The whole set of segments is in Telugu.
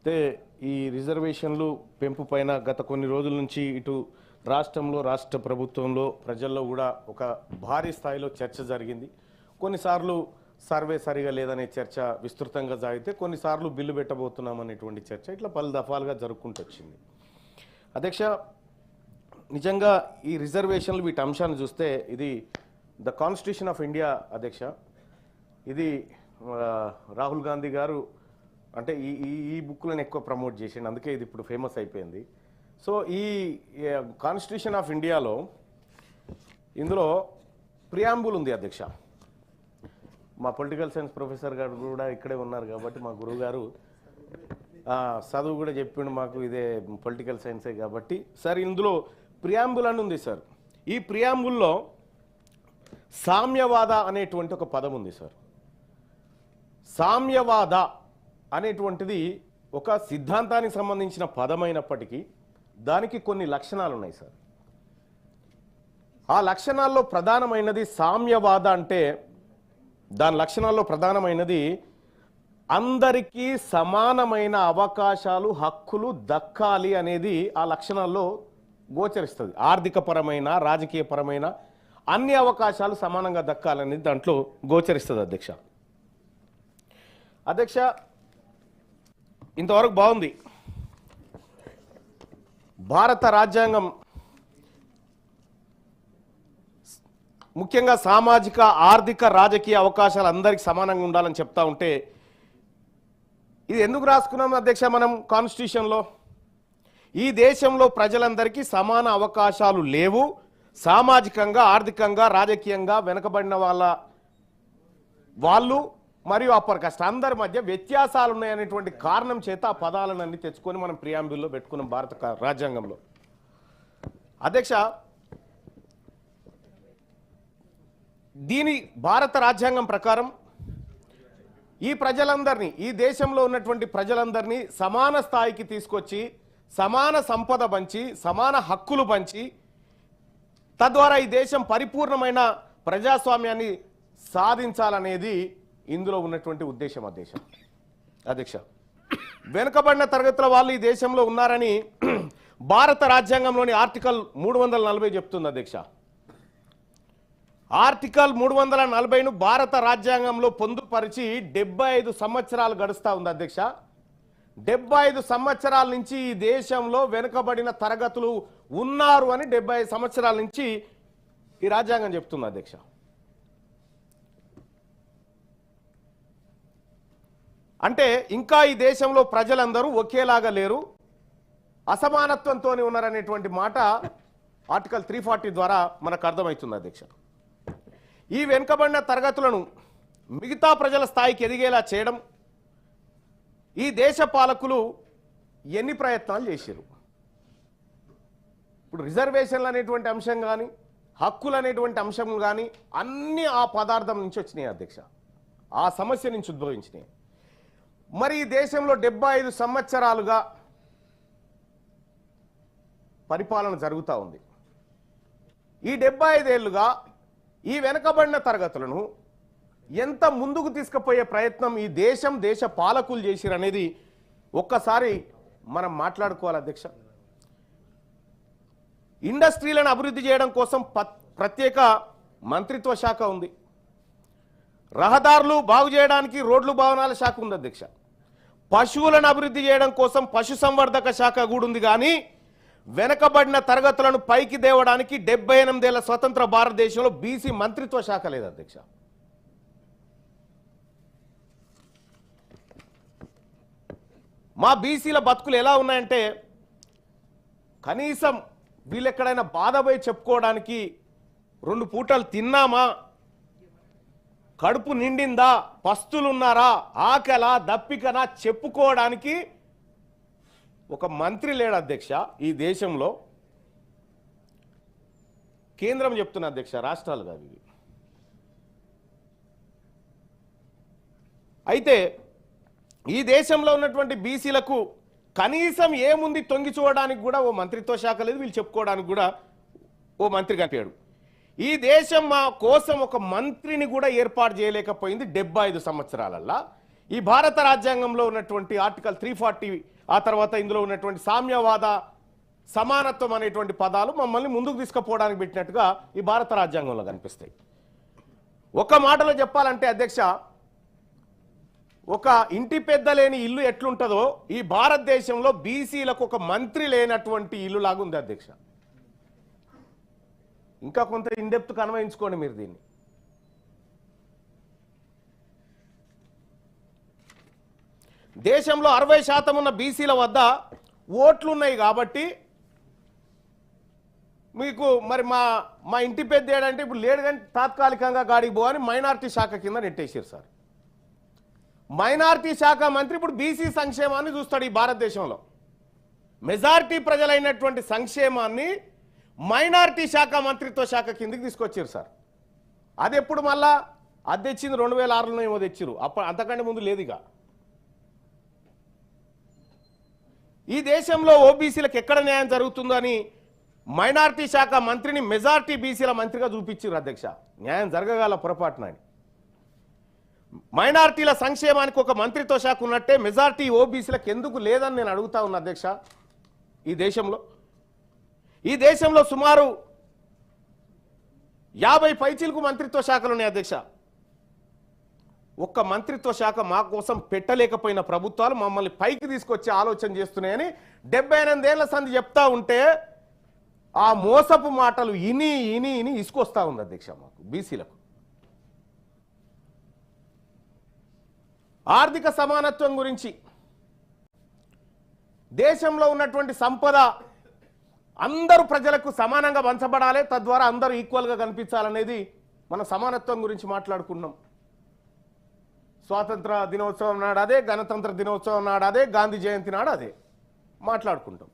అయితే ఈ రిజర్వేషన్లు పెంపు పైన గత కొన్ని రోజుల నుంచి ఇటు రాష్ట్రంలో రాష్ట్ర ప్రభుత్వంలో ప్రజల్లో కూడా ఒక భారీ స్థాయిలో చర్చ జరిగింది. కొన్నిసార్లు సర్వే సరిగా లేదనే చర్చ విస్తృతంగా జరిగితే కొన్నిసార్లు బిల్లు పెట్టబోతున్నాం అనేటువంటి చర్చ ఇట్లా పలు దఫాలుగా జరుపుకుంటూ వచ్చింది. అధ్యక్ష నిజంగా ఈ రిజర్వేషన్లు వీటి అంశాన్ని చూస్తే ఇది ద కాన్స్టిట్యూషన్ ఆఫ్ ఇండియా అధ్యక్ష. ఇది రాహుల్ గాంధీ గారు అంటే ఈ ఈ ఈ బుక్లను ఎక్కువ ప్రమోట్ చేసిండు. అందుకే ఇది ఇప్పుడు ఫేమస్ అయిపోయింది. సో ఈ కాన్స్టిట్యూషన్ ఆఫ్ ఇండియాలో ఇందులో ప్రియాంబుల్ ఉంది అధ్యక్ష. మా పొలిటికల్ సైన్స్ ప్రొఫెసర్ గారు కూడా ఇక్కడే ఉన్నారు కాబట్టి మా గురువు గారు చదువు కూడా చెప్పిండు మాకు ఇదే పొలిటికల్ సైన్సే కాబట్టి. సార్ ఇందులో ప్రియాంబుల్ అని ఉంది సార్. ఈ ప్రియాంబుల్లో సామ్యవాద అనేటువంటి ఒక పదం ఉంది సార్. సామ్యవాద అనేటువంటిది ఒక సిద్ధాంతానికి సంబంధించిన పదమైనప్పటికీ దానికి కొన్ని లక్షణాలు ఉన్నాయి సార్. ఆ లక్షణాల్లో ప్రధానమైనది సామ్యవాద అంటే దాని లక్షణాల్లో ప్రధానమైనది అందరికీ సమానమైన అవకాశాలు హక్కులు దక్కాలి అనేది ఆ లక్షణాల్లో గోచరిస్తుంది. ఆర్థికపరమైన రాజకీయపరమైన అన్ని అవకాశాలు సమానంగా దక్కాలనేది దాంట్లో గోచరిస్తుంది అధ్యక్ష. అధ్యక్ష ఇంతవరకు బాగుంది. భారత రాజ్యాంగం ముఖ్యంగా సామాజిక ఆర్థిక రాజకీయ అవకాశాలు అందరికీ సమానంగా ఉండాలని చెప్తా ఉంటే ఇది ఎందుకు రాసుకున్నాం అధ్యక్ష మనం కాన్స్టిట్యూషన్లో? ఈ దేశంలో ప్రజలందరికీ సమాన అవకాశాలు లేవు. సామాజికంగా ఆర్థికంగా రాజకీయంగా వెనుకబడిన వాళ్ళ వాళ్ళు మరియు అప్పర్ కాస్ట్ అందరి మధ్య వ్యత్యాసాలు ఉన్నాయనేటువంటి కారణం చేత ఆ పదాలన్నీ తెచ్చుకొని మనం ప్రియాంబిల్లో పెట్టుకున్నాం భారత రాజ్యాంగంలో. అధ్యక్ష దీని భారత రాజ్యాంగం ప్రకారం ఈ ప్రజలందరినీ ఈ దేశంలో ఉన్నటువంటి ప్రజలందరినీ సమాన స్థాయికి తీసుకొచ్చి సమాన సంపద పంచి సమాన హక్కులు పంచి తద్వారా ఈ దేశం పరిపూర్ణమైన ప్రజాస్వామ్యాన్ని సాధించాలనేది ఇందులో ఉన్నటువంటి ఉద్దేశం అధ్యక్ష అధ్యక్ష వెనుకబడిన తరగతుల వాళ్ళు ఈ దేశంలో ఉన్నారని భారత రాజ్యాంగంలోని ఆర్టికల్ మూడు వందల నలభై చెప్తుంది అధ్యక్ష. ఆర్టికల్ మూడు వందల నలభైను భారత రాజ్యాంగంలో పొందుపరిచి డెబ్బై ఐదు సంవత్సరాలు గడుస్తూ ఉంది అధ్యక్ష. డెబ్బై ఐదు సంవత్సరాల నుంచి ఈ దేశంలో వెనుకబడిన తరగతులు ఉన్నారు అని డెబ్బై ఐదు సంవత్సరాల నుంచి ఈ రాజ్యాంగం చెప్తుంది అధ్యక్ష. అంటే ఇంకా ఈ దేశంలో ప్రజలందరూ ఒకేలాగా లేరు. అసమానత్వంతో ఉన్నారనేటువంటి మాట ఆర్టికల్ త్రీ ఫార్టీ ద్వారా మనకు అర్థమవుతుంది అధ్యక్ష. ఈ వెనుకబడిన తరగతులను మిగతా ప్రజల స్థాయికి ఎదిగేలా చేయడం ఈ దేశ పాలకులు ఎన్ని ప్రయత్నాలు చేశారు? ఇప్పుడు రిజర్వేషన్లు అనేటువంటి అంశం కానీ హక్కులు అనేటువంటి అంశం కానీ అన్నీ ఆ పదార్థం నుంచి వచ్చినాయి అధ్యక్ష. ఆ సమస్య నుంచి ఉద్భవించినాయి. మరి ఈ దేశంలో డెబ్బై ఐదు సంవత్సరాలుగా పరిపాలన జరుగుతూ ఉంది. ఈ డెబ్బై ఐదేళ్ళుగా ఈ వెనకబడిన తరగతులను ఎంత ముందుకు తీసుకుపోయే ప్రయత్నం ఈ దేశం దేశ పాలకులు చేసిరనేది ఒక్కసారి మనం మాట్లాడుకోవాలి అధ్యక్ష. ఇండస్ట్రీలను అభివృద్ధి చేయడం కోసం ప- ప్రత్యేక మంత్రిత్వ శాఖ ఉంది. రహదారులు బాగు చేయడానికి రోడ్లు భవనాల శాఖ ఉంది అధ్యక్ష. పశువులను అభివృద్ధి చేయడం కోసం పశు సంవర్ధక శాఖ కూడా ఉంది కానీ వెనకబడిన తరగతులను పైకి దేవడానికి డెబ్బై ఎనిమిదేళ్ళ స్వతంత్ర భారతదేశంలో బీసీ మంత్రిత్వ శాఖ లేదు అధ్యక్ష. మా బీసీల బతుకులు ఎలా ఉన్నాయంటే కనీసం వీళ్ళు ఎక్కడైనా బాధపై చెప్పుకోవడానికి రెండు పూటలు తిన్నామా కడుపు నిండిందా? పస్తులున్నారా? ఆకలా దప్పికనా? చెప్పుకోవడానికి ఒక మంత్రి లేడు అధ్యక్ష ఈ దేశంలో. కేంద్రం చెప్తున్న అధ్యక్ష రాష్ట్రాలు కాదు ఇవి అయితే ఈ దేశంలో ఉన్నటువంటి బీసీలకు కనీసం ఏముంది తొంగి చూడడానికి కూడా ఓ మంత్రిత్వ శాఖ లేదు వీళ్ళు చెప్పుకోవడానికి కూడా ఓ మంత్రి కనిపాడు ఈ దేశం మా కోసం ఒక మంత్రిని కూడా ఏర్పాటు చేయలేకపోయింది డెబ్బై ఐదు సంవత్సరాలల్లా. ఈ భారత రాజ్యాంగంలో ఉన్నటువంటి ఆర్టికల్ త్రీ ఫార్టీ ఆ తర్వాత ఇందులో ఉన్నటువంటి సామ్యవాద సమానత్వం అనేటువంటి పదాలు మమ్మల్ని ముందుకు తీసుకుపోవడానికి పెట్టినట్టుగా ఈ భారత రాజ్యాంగంలో కనిపిస్తాయి. ఒక మాటలో చెప్పాలంటే అధ్యక్ష ఒక ఇంటి పెద్ద లేని ఇల్లు ఎట్లుంటుందో ఈ భారతదేశంలో బీసీలకు ఒక మంత్రి లేనటువంటి ఇల్లు లాగా ఉంది అధ్యక్ష. ఇంకా కొంత ఇండెప్త్ కన్వయించుకోండి మీరు దీన్ని. దేశంలో అరవై శాతం ఉన్న బీసీల వద్ద ఓట్లు ఉన్నాయి కాబట్టి మీకు మరి మా మా ఇంటి పెద్ద ఏడంటే ఇప్పుడు లేడు కానీ తాత్కాలికంగా గాడికి పోవని మైనార్టీ శాఖ కింద నెట్టేసారు సార్. మైనార్టీ శాఖ మంత్రి ఇప్పుడు బీసీ సంక్షేమాన్ని చూస్తాడు ఈ భారతదేశంలో. మెజారిటీ ప్రజలైనటువంటి సంక్షేమాన్ని మైనార్టీ శాఖ మంత్రిత్వ శాఖ కిందకి తీసుకొచ్చారు సార్. అది ఎప్పుడు మళ్ళా? అది తెచ్చింది రెండు వేల ఆరులో ఏమో తెచ్చారు. అప్పుడు అంతకంటే ముందు లేదు ఇక ఈ దేశంలో ఓబీసీలకు ఎక్కడ న్యాయం జరుగుతుందని మైనార్టీ శాఖ మంత్రిని మెజార్టీ బీసీల మంత్రిగా చూపించారు అధ్యక్ష. న్యాయం జరగగల పొరపాటున మైనార్టీల సంక్షేమానికి ఒక మంత్రిత్వ శాఖ ఉన్నట్టే మెజార్టీ ఓబీసీలకు ఎందుకు లేదని నేను అడుగుతా ఉన్నా అధ్యక్ష. ఈ దేశంలో ఈ దేశంలో సుమారు యాభై పైచీలకు మంత్రిత్వ శాఖలు ఉన్నాయి అధ్యక్ష. ఒక్క మంత్రిత్వ శాఖ మా కోసం పెట్టలేకపోయిన ప్రభుత్వాలు మమ్మల్ని పైకి తీసుకొచ్చి ఆలోచన చేస్తున్నాయని డెబ్బై ఎనిమిదేళ్ళ సంధి చెప్తా ఉంటే ఆ మోసపు మాటలు ఇని ఇని ఇని ఇసుకొస్తా ఉంది అధ్యక్ష మాకు బీసీలకు. ఆర్థిక సమానత్వం గురించి దేశంలో ఉన్నటువంటి సంపద అందరూ ప్రజలకు సమానంగా పంచబడాలి తద్వారా అందరూ ఈక్వల్గా కనిపించాలనేది మన సమానత్వం గురించి మాట్లాడుకున్నాం. స్వాతంత్ర దినోత్సవం నాడు అదే గణతంత్ర దినోత్సవం నాడు అదే గాంధీ జయంతి నాడు అదే మాట్లాడుకుంటాం.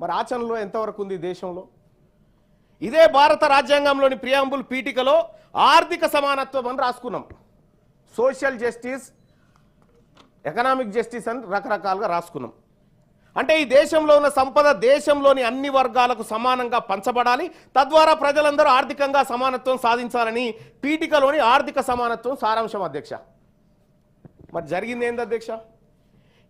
మరి ఆచరణలో ఎంతవరకు ఉంది దేశంలో? ఇదే భారత రాజ్యాంగంలోని ప్రియాంబుల్ పీఠికలో ఆర్థిక సమానత్వం అని రాసుకున్నాం. సోషల్ జస్టిస్ ఎకనామిక్ జస్టిస్ అని రకరకాలుగా రాసుకున్నాం. అంటే ఈ దేశంలో ఉన్న సంపద దేశంలోని అన్ని వర్గాలకు సమానంగా పంచబడాలి. తద్వారా ప్రజలందరూ ఆర్థికంగా సమానత్వం సాధించాలని పీఠికలోని ఆర్థిక సమానత్వం సారాంశం అధ్యక్ష. మరి జరిగింది ఏంది అధ్యక్ష?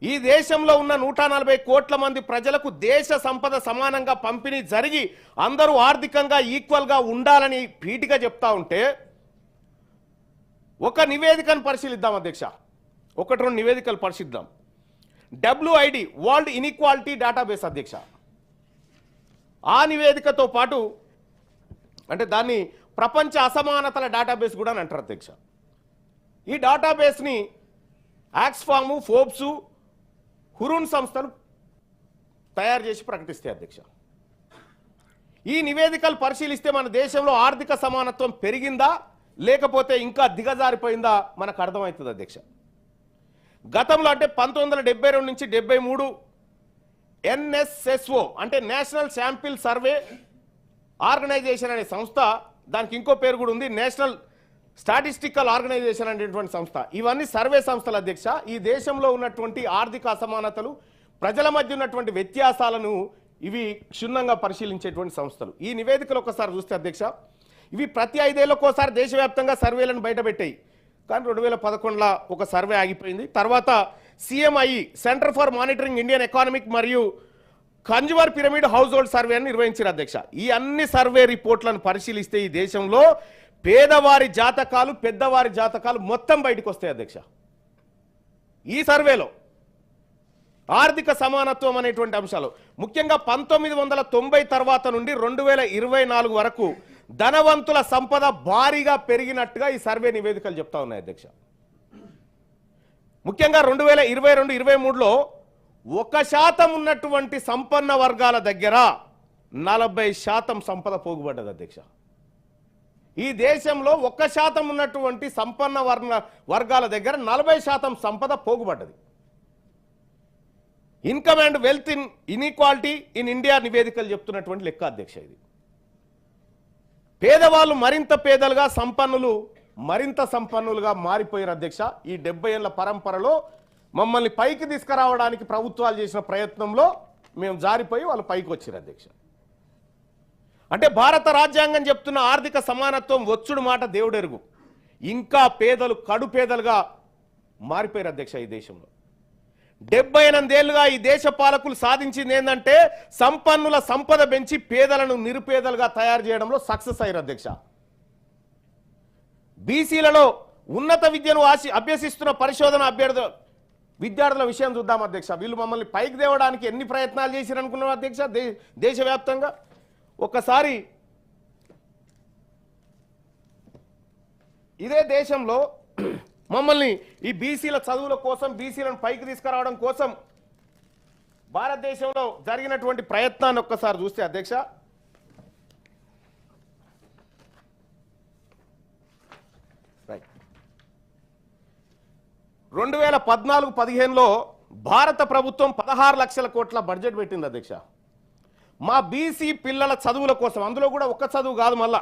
ఈ దేశంలో ఉన్న నూట నలభై కోట్ల మంది ప్రజలకు దేశ సంపద సమానంగా పంపిణీ జరిగి అందరూ ఆర్థికంగా ఈక్వల్గా ఉండాలని పీఠిక చెప్తా ఉంటే ఒక నివేదికను పరిశీలిద్దాం అధ్యక్ష. ఒకటి రెండు నివేదికలు పరిశీలిద్దాం. డబ్ల్యూఐడి వరల్డ్ ఇన్ఈక్వాలిటీ డేటాబేస్ అధ్యక్ష. ఆ నివేదికతో పాటు అంటే దాన్ని ప్రపంచ అసమానతల డేటాబేస్ కూడా అని అంటారు అధ్యక్ష. ఈ డేటాబేస్ని యాక్స్ఫాము ఫోర్బ్సు హురూన్ సంస్థలు తయారు చేసి ప్రకటిస్తాయి అధ్యక్ష. ఈ నివేదికలు పరిశీలిస్తే మన దేశంలో ఆర్థిక సమానత్వం పెరిగిందా లేకపోతే ఇంకా దిగజారిపోయిందా మనకు అర్థమవుతుంది అధ్యక్ష. గతంలో అంటే పంతొమ్మిది వందల రెండు నుంచి డెబ్బై మూడు ఎన్ఎస్ఎస్ఓ అంటే నేషనల్ శాంపిల్ సర్వే ఆర్గనైజేషన్ అనే సంస్థ దానికి ఇంకో పేరు కూడా ఉంది నేషనల్ స్టాటిస్టికల్ ఆర్గనైజేషన్ అనేటువంటి సంస్థ. ఇవన్నీ సర్వే సంస్థల అధ్యక్ష. ఈ దేశంలో ఉన్నటువంటి ఆర్థిక అసమానతలు ప్రజల మధ్య ఉన్నటువంటి వ్యత్యాసాలను ఇవి క్షుణ్ణంగా పరిశీలించేటువంటి సంస్థలు. ఈ నివేదికలు ఒకసారి చూస్తే అధ్యక్ష ఇవి ప్రతి ఐదేళ్ళకోసారి దేశవ్యాప్తంగా సర్వేలను బయటపెట్టాయి. కానీ రెండు వేల పదకొండులో ఒక సర్వే ఆగిపోయింది. తర్వాత CMI centre for monitoring Indian economic మరియు consumer pyramid household survey అని నిర్వహించారు అధ్యక్ష. ఈ అన్ని సర్వే రిపోర్ట్లను పరిశీలిస్తే ఈ దేశంలో పేదవారి జాతకాలు పెద్దవారి జాతకాలు మొత్తం బయటకు వస్తాయి అధ్యక్ష. ఈ సర్వేలో ఆర్థిక సమానత్వం అనేటువంటి అంశాలు. ముఖ్యంగా పంతొమ్మిది వందల తొంభై తర్వాత నుండి రెండు వేల ఇరవై నాలుగు వరకు ధనవంతుల సంపద భారీగా పెరిగినట్టుగా ఈ సర్వే నివేదికలు చెప్తా ఉన్నాయి అధ్యక్ష. ముఖ్యంగా రెండు వేల ఇరవై రెండు ఇరవై మూడులో ఒక శాతం ఉన్నటువంటి సంపన్న వర్గాల దగ్గర నలభై శాతం సంపద పోగుబడ్డది అధ్యక్ష. ఈ దేశంలో ఒక్క శాతం ఉన్నటువంటి సంపన్న వర్గ వర్గాల దగ్గర నలభై శాతం సంపద పోగుబడ్డది. Income and wealth in inequality in India నివేదికలు చెప్తున్నటువంటి లెక్క అధ్యక్ష ఇది. పేదవాళ్ళు మరింత పేదలుగా సంపన్నులు మరింత సంపన్నులుగా మారిపోయారు అధ్యక్ష. ఈ డెబ్బై ఏళ్ళ పరంపరలో మమ్మల్ని పైకి తీసుకురావడానికి ప్రభుత్వాలు చేసిన ప్రయత్నంలో మేము జారిపోయి వాళ్ళు పైకి వచ్చారు అధ్యక్ష. అంటే భారత రాజ్యాంగం చెప్తున్న ఆర్థిక సమానత్వం వచ్చుడు మాట దేవుడెరుగు. ఇంకా పేదలు కడు పేదలుగా మారిపోయారు అధ్యక్ష ఈ దేశంలో. డెబ్బై ఎనిమిదేళ్ళుగా ఈ దేశ పాలకులు సాధించింది ఏంటంటే సంపన్నుల సంపద పెంచి పేదలను నిరుపేదలుగా తయారు చేయడంలో సక్సెస్ అయ్యారు అధ్యక్ష. బీసీలలో ఉన్నత విద్యను ఆశి అభ్యసిస్తున్న పరిశోధన అభ్యర్థులు విద్యార్థుల విషయం చూద్దాం అధ్యక్ష. వీళ్ళు మమ్మల్ని పైకి తేవడానికి ఎన్ని ప్రయత్నాలు చేసిరనుకున్నారు అధ్యక్ష? దేశవ్యాప్తంగా? ఒక్కసారి ఇదే దేశంలో మమ్మల్ని ఈ బీసీల చదువుల కోసం బీసీలను పైకి తీసుకురావడం కోసం భారతదేశంలో జరిగినటువంటి ప్రయత్నాన్ని ఒక్కసారి చూస్తే అధ్యక్ష. రైట్ రెండు వేల పద్నాలుగు పదిహేనులో భారత ప్రభుత్వం పదహారు లక్షల కోట్ల బడ్జెట్ పెట్టింది అధ్యక్ష. మా బీసీ పిల్లల చదువుల కోసం అందులో కూడా ఒక్క చదువు కాదు మళ్ళా.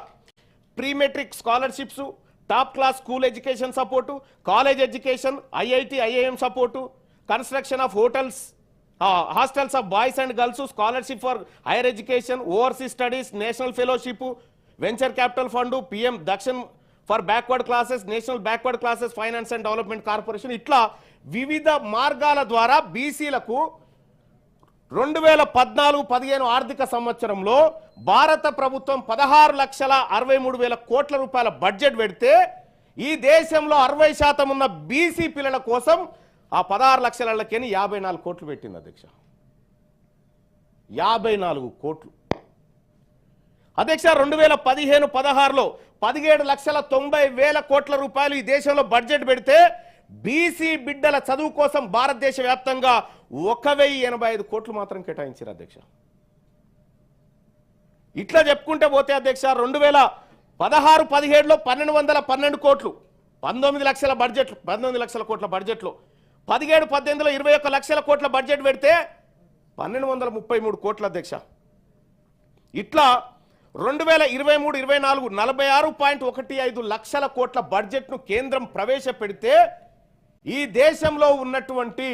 Prematric scholarships top class school education support college education IIT IIM support construction of hotels hostels of boys and girls scholarship for higher education overseas studies national fellowship venture capital fund PM Dakshin for backward classes national backward classes finance and development corporation ఇట్లా వివిధ మార్గాల ద్వారా బీసీలకు రెండు వేల పద్నాలుగు పదిహేను ఆర్థిక సంవత్సరంలో భారత ప్రభుత్వం పదహారు లక్షల అరవై మూడు వేల కోట్ల రూపాయల బడ్జెట్ పెడితే ఈ దేశంలో అరవై శాతం ఉన్న బీసీ పిల్లల కోసం ఆ పదహారు లక్షలకేని యాభై నాలుగు కోట్లు పెట్టింది అధ్యక్ష. యాభై నాలుగు కోట్లు. అధ్యక్ష రెండు వేల పదిహేను పదహారులో పదిహేడు లక్షల తొంభై వేల కోట్ల రూపాయలు ఈ దేశంలో బడ్జెట్ పెడితే బీసీ బిడ్డల చదువు కోసం భారతదేశ వ్యాప్తంగా ఒక వెయ్యి ఎనభై ఐదు కోట్లు మాత్రం కేటాయించారు అధ్యక్ష. ఇట్లా చెప్పుకుంటే పోతే అధ్యక్ష రెండు వేల పదహారు పదిహేడులో పన్నెండు వందల పన్నెండు కోట్లు పంతొమ్మిది లక్షల బడ్జెట్లు పంతొమ్మిది లక్షల కోట్ల బడ్జెట్లో పదిహేడు పద్దెనిమిదిలో ఇరవై ఒక్క లక్షల కోట్ల బడ్జెట్ పెడితే పన్నెండు వందల ముప్పై మూడు కోట్ల అధ్యక్ష. ఇట్లా రెండు వేల ఇరవై మూడు ఇరవై నాలుగు నలభై ఆరు పాయింట్ ఒకటి ఐదు లక్షల కోట్ల బడ్జెట్ను కేంద్రం ప్రవేశపెడితే ఈ దేశంలో ఉన్నటువంటి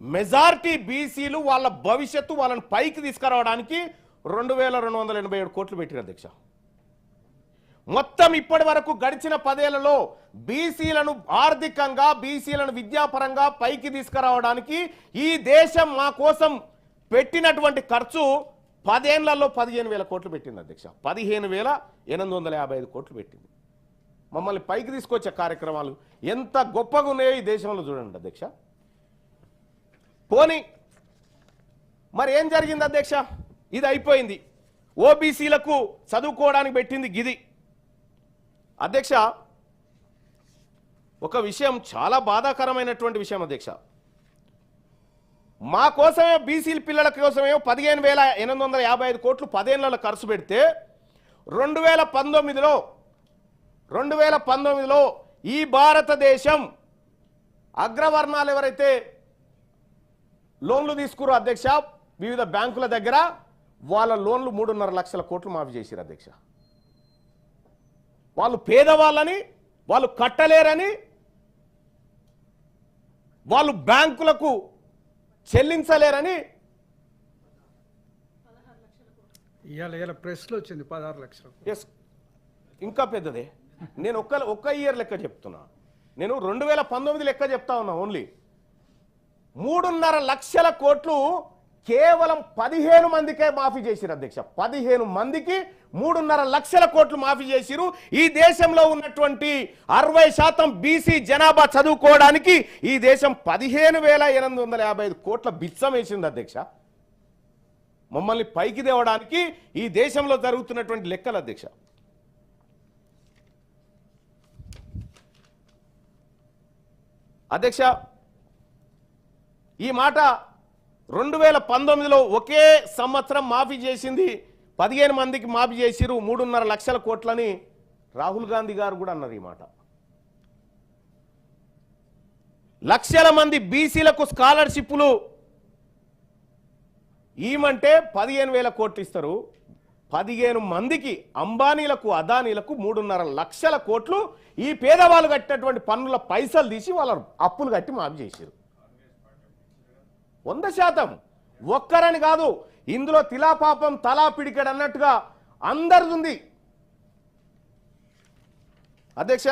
మెజార్టీ బీసీలు వాళ్ళ భవిష్యత్తు వాళ్ళని పైకి తీసుకురావడానికి రెండు వేల రెండు వందల ఎనభై ఏడు కోట్లు పెట్టిన అధ్యక్ష. మొత్తం ఇప్పటి వరకు గడిచిన పదేళ్ళలో బీసీలను ఆర్థికంగా బీసీలను విద్యాపరంగా పైకి తీసుకురావడానికి ఈ దేశం మా కోసం పెట్టినటువంటి ఖర్చు పదేళ్ళలో పదిహేను వేల కోట్లు పెట్టింది అధ్యక్ష. పదిహేను వేల ఎనిమిది వందల యాభై ఐదు కోట్లు పెట్టింది. మమ్మల్ని పైకి తీసుకొచ్చే కార్యక్రమాలు ఎంత గొప్పగా ఉన్నాయో ఈ దేశంలో చూడండి అధ్యక్ష. పోనీ మరి ఏం జరిగింది అధ్యక్ష? ఇది అయిపోయింది. ఓబీసీలకు చదువుకోవడానికి పెట్టింది గిది. అధ్యక్ష ఒక విషయం చాలా బాధాకరమైనటువంటి విషయం అధ్యక్ష. మా కోసమే బీసీల పిల్లల కోసమే పదిహేను వేల ఎనిమిది వందల యాభై ఐదు కోట్లు పదేళ్ళలో ఖర్చు పెడితే రెండు వేల పంతొమ్మిదిలో రెండు వేల పంతొమ్మిదిలో ఈ భారతదేశం అగ్రవర్ణాలు ఎవరైతే లోన్లు తీసుకురు అధ్యక్ష వివిధ బ్యాంకుల దగ్గర వాళ్ళ లోన్లు మూడున్నర లక్షల కోట్లు మాఫీ చేసిరు అధ్యక్ష. వాళ్ళు పేదవాళ్ళని వాళ్ళు కట్టలేరని వాళ్ళు బ్యాంకులకు చెల్లించలేరని ఇవాళ ఇవాళ ప్రెస్లో వచ్చింది పదహారు లక్షలు ఎస్ ఇంకా పెద్దదే. నేను ఒక్క ఒక్క ఇయర్ లెక్క చెప్తున్నా. నేను రెండు వేల పంతొమ్మిది లెక్క చెప్తా ఉన్నా ఓన్లీ. మూడున్నర లక్షల కోట్లు కేవలం పదిహేను మందికే మాఫీ చేసిరు అధ్యక్ష. పదిహేను మందికి మూడున్నర లక్షల కోట్లు మాఫీ చేసిరు ఈ దేశంలో ఉన్నటువంటి అరవై శాతం బీసీ జనాభా చదువుకోవడానికి ఈ దేశం పదిహేను వేల ఎనిమిది వందల యాభై ఐదు కోట్ల బిచ్చం వేసింది అధ్యక్ష. మమ్మల్ని పైకి తేవడానికి ఈ దేశంలో జరుగుతున్నటువంటి లెక్కలు అధ్యక్ష. అధ్యక్ష ఈ మాట రెండు వేల పంతొమ్మిదిలో ఒకే సంవత్సరం మాఫీ చేసింది. పదిహేను మందికి మాఫీ చేసిరు మూడున్నర లక్షల కోట్లని రాహుల్ గాంధీ గారు కూడా అన్నారు ఈ మాట. లక్షల మంది బీసీలకు స్కాలర్షిప్లు ఈమంటే పదిహేను వేల కోట్లు ఇస్తారు. పదిహేను మందికి అంబానీలకు అదానీలకు మూడున్నర లక్షల కోట్లు ఈ పేదవాళ్ళు కట్టినటువంటి పన్నుల పైసలు తీసి వాళ్ళ అప్పులు కట్టి మాఫీ చేశారు వంద శాతం. ఒక్కరని కాదు ఇందులో తిలాపాపం తలా పిడికెడు అన్నట్టుగా అందరిది ఉంది. అధ్యక్ష